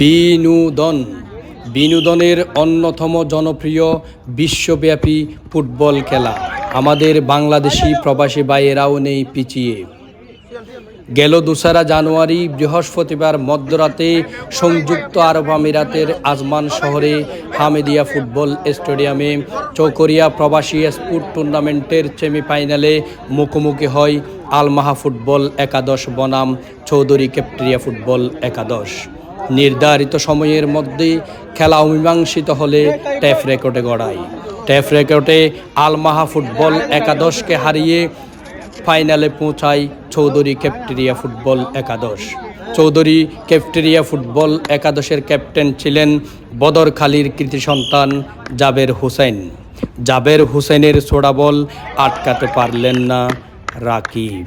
বিনোদন। বিনোদনের অন্যতম জনপ্রিয় বিশ্বব্যাপী ফুটবল খেলা। আমাদের বাংলাদেশি প্রবাসী ভাইয়েরাও নেই পিছিয়ে। গেল দোসরা জানুয়ারি, বৃহস্পতিবার মধ্যরাতে সংযুক্ত আরব আমিরাতের আজমান শহরে হামেদিয়া ফুটবল স্টেডিয়ামে চৌকরিয়া প্রবাসী স্পোর্ট টুর্নামেন্টের সেমিফাইনালে মুখোমুখি হয় আলমাহা ফুটবল একাদশ বনাম চৌধুরী ক্যাপ্টেরিয়া ফুটবল একাদশ। নির্ধারিত সময়ের মধ্যে খেলা অমীমাংসিত হলে ট্যাফ রেকর্ডে গড়ায়। ট্যাফ রেকর্ডে আলমাহা ফুটবল একাদশকে হারিয়ে ফাইনালে পৌঁছায় চৌধুরী ক্যাপ্টেরিয়া ফুটবল একাদশ। চৌধুরী ক্যাপ্টেরিয়া ফুটবল একাদশের ক্যাপ্টেন ছিলেন বদরখালীর কৃতি সন্তান জাবের হোসেন। জাবের হোসেনের ছোড়া বল আটকাতে পারলেন না রাকিব।